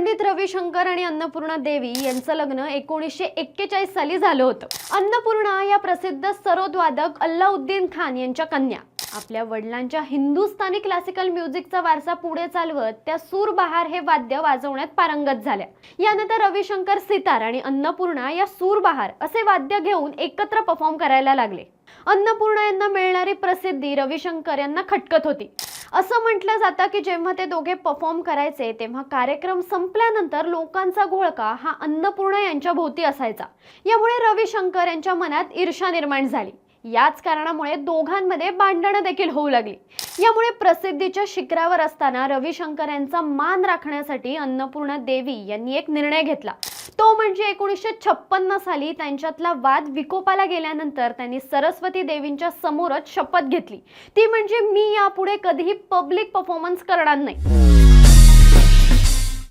पंडित रविशंकर आणि अन्नपूर्णा देवी यांचं लग्न एकोणीसशे एक्केचाळीस साली झालं होतं. अन्नपूर्णा या प्रसिद्ध सरोदवादक अल्लाउद्दीन खान यांच्या कन्या. आपल्या वडिलांच्या हिंदुस्थानी क्लासिकल म्युझिकचा वारसा पुढे चालवत त्या सूरबहार हे वाद्य वाजवण्यात पारंगत झाल्या. यानंतर रविशंकर सितार आणि अन्नपूर्णा या सूरबहार असे वाद्य घेऊन एकत्र परफॉर्म करायला लागले. अन्नपूर्णा यांना मिळणारी प्रसिद्धी रविशंकर यांना खटकत होती. असं म्हटलं जातं की जेव्हा ते दोघे परफॉर्म करायचे तेव्हा कार्यक्रम संपल्यानंतर लोकांचा घोळका हा अन्नपूर्णा यांच्या भोवती असायचा. यामुळे रविशंकर यांच्या मनात ईर्षा निर्माण झाली. याच कारणामुळे दोघांमध्ये भांडणं देखील होऊ लागली. यामुळे प्रसिद्धीच्या शिखरावर असताना रविशंकर यांचा मान राखण्यासाठी अन्नपूर्णा देवी यांनी एक निर्णय घेतला. तो म्हणजे एकोणीसशे छप्पन्न साली त्यांच्यातला वाद विकोपाला गेल्यानंतर त्यांनी सरस्वती देवींच्या समोरच शपथ घेतली. ती म्हणजे मी यापुढे कधीही पब्लिक परफॉर्मन्स करणार नाही.